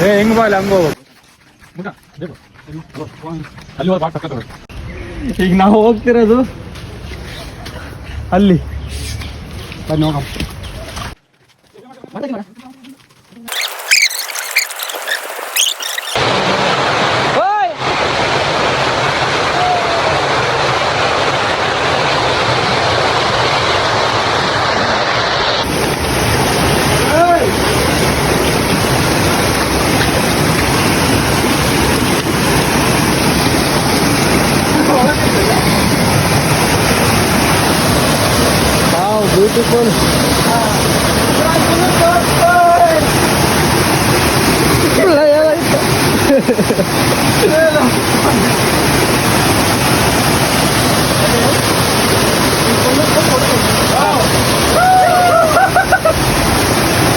ಏ ಹೆಂಗ್ ಹಂಗ? ಅಲ್ಲಿ ಸಕ್ಕತ್ ಈಗ ನಾವು ಹೋಗ್ತಿರೋದು ಅಲ್ಲಿ. ಬನ್ನಿ ಹೋಗಮ್ಮ tikman. Laya lang ito.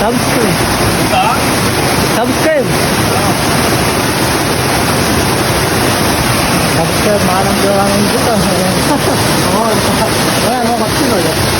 Subscribe. Subscribe. Subscribe. 말한 거랑 좀 좋다. 어, 왜 너가 찍어야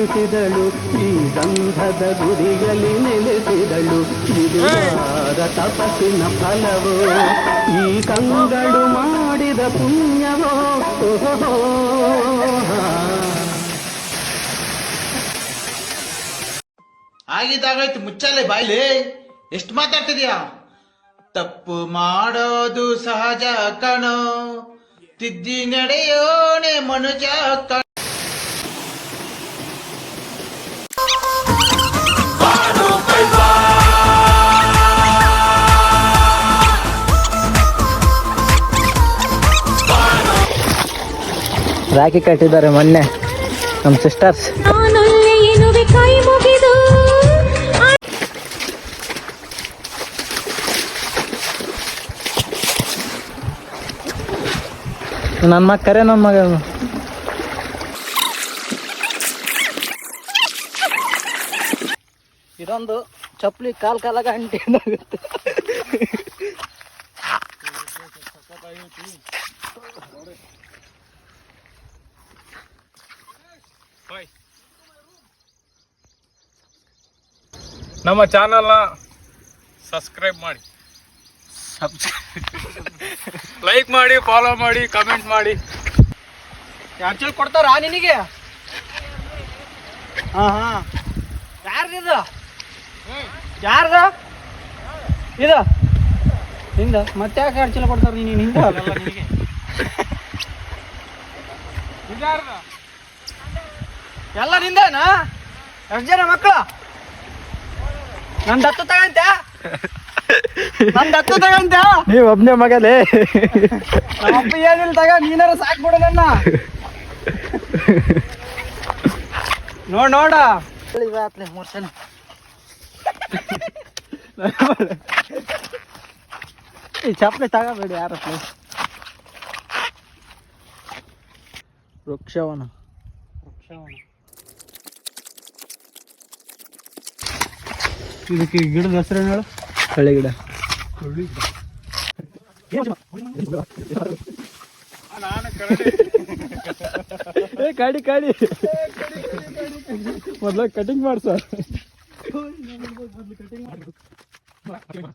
ಬೀಸಿದಳು ಈ ಗಂಧದ ಗುರಿಯಲ್ಲಿ ನೆಲೆಸಿದಳು. ಇದು ಯಾರ ತಪಸ್ಸಿನ ಫಲವೋ, ಈ ಕಂಗಳು ಮಾಡಿದ ಪುಣ್ಯವೋ. ಓಹೋ ಆಗಿದ್ದಾಗಾಯ್ತು ಮುಚ್ಚಲೆ ಬಾಯ್ಲಿ. ಎಷ್ಟು ಮಾತಾಡ್ತಿದ್ಯಾ? ತಪ್ಪು ಮಾಡೋದು ಸಹಜ ಕಣೋ. ತಿದ್ದಿ ನಡೆಯೋಣೆ ಮನುಜ ರಾಖಿ ಕಟ್ಟಿದ್ದಾರೆ ಮೊನ್ನೆ ನಮ್ಮ ಸಿಸ್ಟರ್ಸ್ ನನ್ನ ಮಗ ಕರೆ ನನ್ನ ಮಗ. ಇದೊಂದು ಚಪ್ಪಲಿ ಕಾಲ್ ಕಾಲಾಗ ಅಂಟಿದಾಗುತ್ತೆ ನಮ್ಮ ಚಾನಲ್ನ ಸಬ್ಸ್ಕ್ರೈಬ್ ಮಾಡಿ. ಲೈಕ್ ಮಾಡಿ ಫಾಲೋ ಮಾಡಿ ಕಮೆಂಟ್ ಮಾಡಿ. ಎರಡು ಕೊಡ್ತಾರ ನಿನಗೆ? ಹಾಂ ಹಾಂ. ಯಾರ್ದಿದು ಯಾರ್ದ? ಇದು? ನಿಂದ? ಮತ್ತೆ ಯಾಕೆ ಎರಡು ಚೀಲ ಕೊಡ್ತಾರ ನೀನು? ನಿಂದ? ಎಲ್ಲ ನಿಂದೇನಾ? ಎಷ್ಟು ಜನ ಮಕ್ಕಳು ನನ್ ದತ್ತು ತಗಂತ ನನ್ ದತ್ತು ತಗಂತ ನೀವ್ ಒಬ್ನೇ ಮಗಲೇ ಅಪ್ಪ ಏನಿಲ್ಲ ತಗ ನೀನಾರ ಸಾಕ್ಬಿಡು ನನ್ನ. ನೋಡ್ ನೋಡ. ಮೂರ್ ಸಲ. ಈ ಚಪ್ಪಲಿ ತಗೋಬೇಡಿ ಯಾರ ವೃಕ್ಷವನ. ವೃಕ್ಷವನ. ಇದಕ್ಕೆ ಗಿಡದ ಹೆಸರು ಹೇಳು? ಹಳ್ಳಿ ಗಿಡ. ಏ ಕಾಡಿ ಕಾಡಿ. ಮೊದ್ಲ ಕಟಿಂಗ್ ಮಾಡ್ಸ ಮಂಜುಮಲ್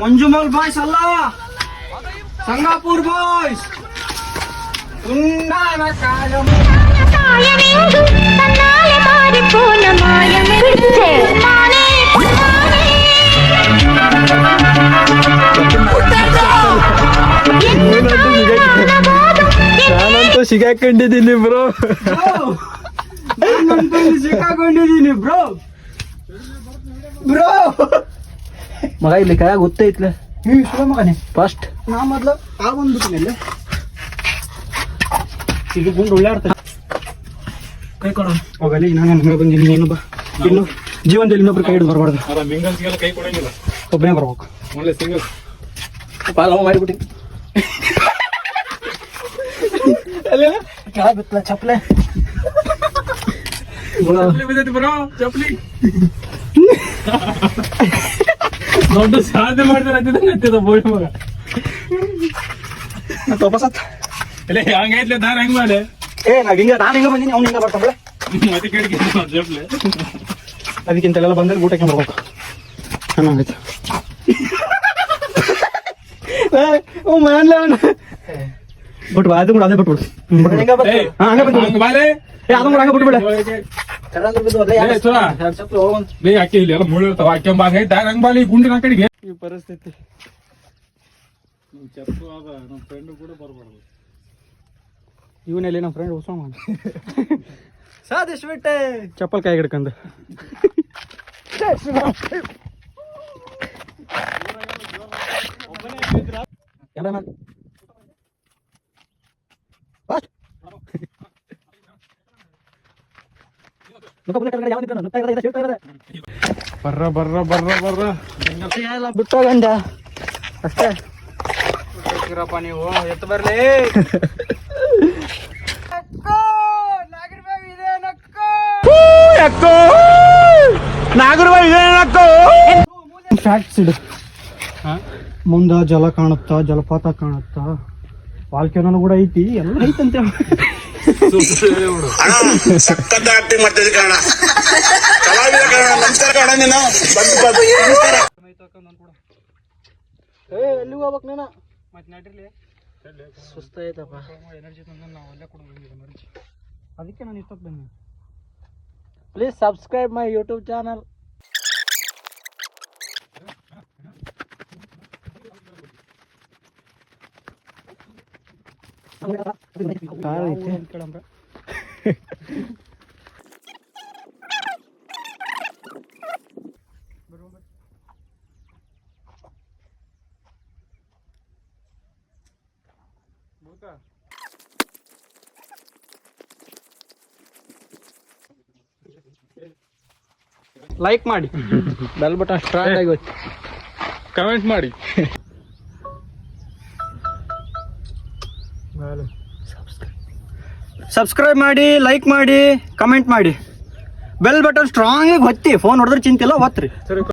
মঞ্জুমল ভাই সাল্লা সঙ্গাপুর বয়স ఉన్నాల కాలం కాయమేందు తన్నాలే మారిపోయిన ಬ್ರೋ ಬ್ರೋ ಬ್ರೋ ಮಗ ಇಲ್ಲಿ ಕೈಯಾಗ ಗೊತ್ತೈತ್ಲೆ ನೀವು ಇಷ್ಟ ಮಗನೇ. ಫಸ್ಟ್ ನಾ ಮೊದ್ಲು ಆ ಬಂದ್ಬಿಟ್ಟಿನಿ ಇದು ಗುಂಡು ಉಳ್ಳಾಡ್ತ ಕೈ ಕೊಡ. ಹೋಗಲಿ ನಾನು ಮನೆ ಬಂದಿನಿ ಏನು ಬಾ. ಇನ್ನು ಜೀವನದಲ್ಲಿ ಇನ್ನೊಬ್ರು ಕೈ ಹಿಡಿದು ಬರಬಾರ್ದು. ಅಲ್ಲ ಮಿಂಗಲ್ಸ್ಗೆಲ್ಲ ಕೈ ಕೊಡಂಗಿಲ್ಲ. ಒಬ್ಬನೇ ಬರ್ಬೇಕು. ಒಳ್ಳೆ ಸಿಂಗಲ್ ಪಾಲ ಮಾಡಿಬಿಟ್ಟು ಕೆಳಗೆ ಬಿತ್ತಲ ಚಪ್ಪಲೆ. ಬಿದ್ದೈತಿ ಬರೋ ಚಪ್ಲಿ ದೊಡ್ಡ ಸಾಧನೆ ಮಾಡಿದ್ರೆ ಹತ್ತಿದ ಬೋಳಿ ಮಗ ತಪಸತ್ ಇಲ್ಲ ಹಂಗೈತ್ಲೆ ದಾರ ಹೆಂಗ್ ಮಾಡಿ ಏ ನಾ ಹಿಂಗ ನಾನು ಹಿಂಗ ಬಂದೀನಿ ಅವ್ನು ಹಿಂಗ ಬರ್ತಾನೆ ಮತ್ತೆ ಕಡೆಗೆ ಚಪ್ಲಿ ಅದಕ್ಕಿಂತೆಲ್ಲ ಬಂದ್ರೆ ಊಟಕ್ಕೆ ಬರ್ಬೇಕು ಚೆನ್ನಾಗೈತೆ ಬಿಟ್ಟು ಬಾ ಅದು ಕೂಡ ಅದೇ ಬಿಟ್ಬಿಡು ಏಯ್, ಹಾ, ಹಂಗೆ ಬಿಟ್ಬಿಡು. ಹಂಗ್ ಬಾಲೆ ಏ ಅದನ್ನ ಕೂಡ ಹಂಗೆ ಬಿಟ್ಬಿಡು ಇಲ್ಲಿ ಎಲ್ಲ ಹಂಗ ಬಾಲಿ ಗುಂಡಿನ ಕಡೆಗೆ. ಈ ಪರಿಸ್ಥಿತಿ. ಚಪ್ಪು ಅದ ನಮ್ಮ ಫ್ರೆಂಡ್ ಕೂಡ ಬರಬಾರ್ದು. ಇವನಲ್ಲಿ ನಮ್ಮ ಫ್ರೆಂಡ್ ಉಸ್ಮ ಸಾಧಿಸ್ ಬಿಟ್ಟೆ ಚಪ್ಪಲ್ ಕೈ ಹಿಡ್ಕಂದು ಬರ್ರ ಬರ್ರ ಬರ್ರ ಬರ್ರ. ಬಿಟ್ಟೋಗಂಡ ಅಷ್ಟೇ. ನೀವು ಎತ್ತು ಬರ್ಲಿ ಫ್ಯಾಕ್ಟ್ಸ್ ಇಡು. ಮುಂದ ಜಲ ಕಾಣುತ್ತಾ ಜಲಪಾತ ಕಾಣುತ್ತಾ. ವಾಲ್ಕೆನೂ ಕೂಡ ಐತಿ ಎಲ್ಲ ಐತಂತೆ ಸಖತ್ ಆಕ್ಟಿಂಗ್ ಮಾಡ್ತಿದ್ದೆ ಕಣ ಕಲಾವಿದ ಕಣ ನಮಸ್ಕಾರ ಕಣ ನೀನು. ಬಂದು ಬಂದು ನಮಸ್ಕಾರ. ಏ ಎಲ್ಲಿಗೆ ಹೋಗ್ಬೇಕು ನೀನು? ಮತ್ತೆ ನಡ್ರಿಲಿ ಸುಸ್ತಾಯ್ತಪ್ಪ ಎನರ್ಜಿ ತಂದ್ರೆ ನಾವು ಅಲ್ಲೇ ಕೊಡು ಎನರ್ಜಿ ಅದಕ್ಕೆ ನಾನು ಇಷ್ಟಕ್ಕೆ ಬಂದೆ. Please subscribe my YouTube channel car ಐತೆ ಲೈಕ್ ಮಾಡಿ ಬೆಲ್ ಬಟನ್ ಸ್ಟ್ರಾಂಗ್ ಆಗಿ ಒತ್ತಿ. ಕಮೆಂಟ್ ಮಾಡಿ ಸಬ್ಸ್ಕ್ರೈಬ್ ಮಾಡಿ ಲೈಕ್ ಮಾಡಿ ಕಮೆಂಟ್ ಮಾಡಿ. ಬೆಲ್ ಬಟನ್ ಸ್ಟ್ರಾಂಗ್ ಒತ್ತಿ. ಫೋನ್ ಹೊಡೆದ್ರೆ ಚಿಂತಿಲ್ಲ ಒತ್ರಿ